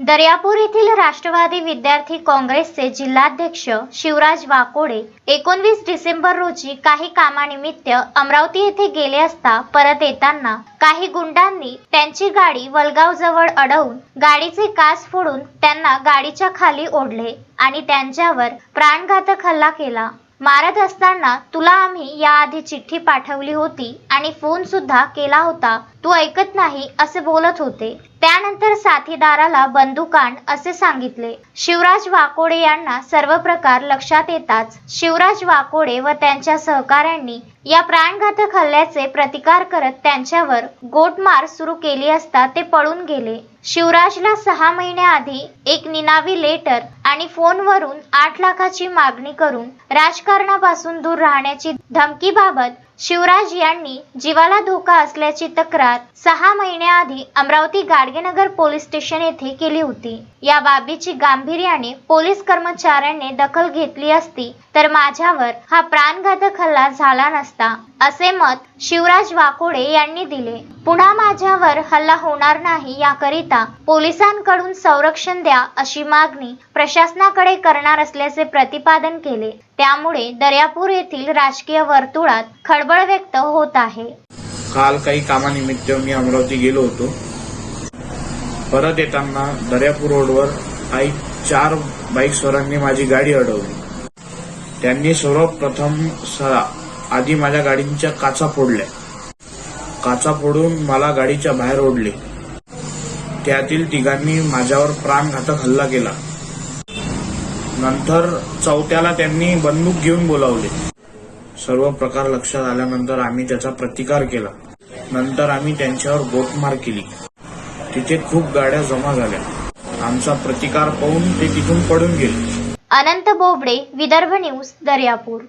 दर्यापूर येथील राष्ट्रवादी विद्यार्थी काँग्रेसचे जिल्हाध्यक्ष शिवराज वाकोडे एकोणवीस डिसेंबर रोजी काही कामानिमित्त अमरावती येथे गेले असता परत येताना काही गुंडांनी त्यांची गाडी वलगाव जवळ अडवून गाडीचे कास फोडून त्यांना गाडीच्या खाली ओढले आणि त्यांच्यावर प्राणघातक हल्ला केला. मारत असताना तुला आम्ही याआधी चिठ्ठी पाठवली होती आणि फोन सुद्धा केला होता. तू ऐकत नाही असे बोलत होते. त्यानंतर साथीदाराला बंदूकांड असे सांगितले. शिवराज वाकोडे यांना सर्व प्रकार लक्षात येताच शिवराज वाकोडे व त्यांच्या सहकाऱ्यांनी या प्राणघातक हल्ल्याचे प्रतिकार करत त्यांच्यावर गोटमार सुरू केली असता ते पळून गेले. शिवराजला सहा महिन्याआधी एक निनावी लेटर आणि फोनवरून आठ लाखाची मागणी करून राजकारणापासून दूर राहण्याची धमकीबाबत शिवराज यांनी जीवाला धोका असल्याची तक्रार सहा महिन्याआधी अमरावती गाडगेनगर पोलीस स्टेशन येथे केली होती. या बाबीची गांभीर्याने पोलीस कर्मचाऱ्यांनी दखल घेतली असती तर माझ्यावर हा प्राणघातक हल्ला झाला नसता असे मत शिवराज वाकोडे यांनी दिले. पुन्हा माझ्यावर हल्ला होणार नाही याकरिता पोलिसांकडून संरक्षण द्या अशी मागणी प्रशासनाकडे करणार असल्याचे प्रतिपादन केले. त्यामुळे दर्यापूर येथील राजकीय वर्तुळात खळबळ व्यक्त होत आहे. काल काही कामानिमित्त मी अमरावती गेलो होतो. परत येताना दर्यापूर रोडवर काही चार बाईकस्वरांनी माझी गाडी अडवली. त्यांनी सर्वप्रथम आधी माझ्या गाडीच्या काचा फोडल्या. काचा फोडून मला गाडीच्या बाहेर ओढले. त्यातील तिघांनी माझ्यावर प्राणघातक हल्ला केला. नंतर चौथ्याला त्यांनी बंदूक घेऊन बोलावले. सर्व प्रकार लक्षात आल्यानंतर आम्ही त्याचा प्रतिकार केला. नंतर आम्ही त्यांच्यावर गोटमार केली. तिथे खूप गाड्या जमा झाल्या. आमचा प्रतिकार पाहून ते तिथून पडून गेले. अनंत बोबडे विदर्भ न्यूज दर्यापूर.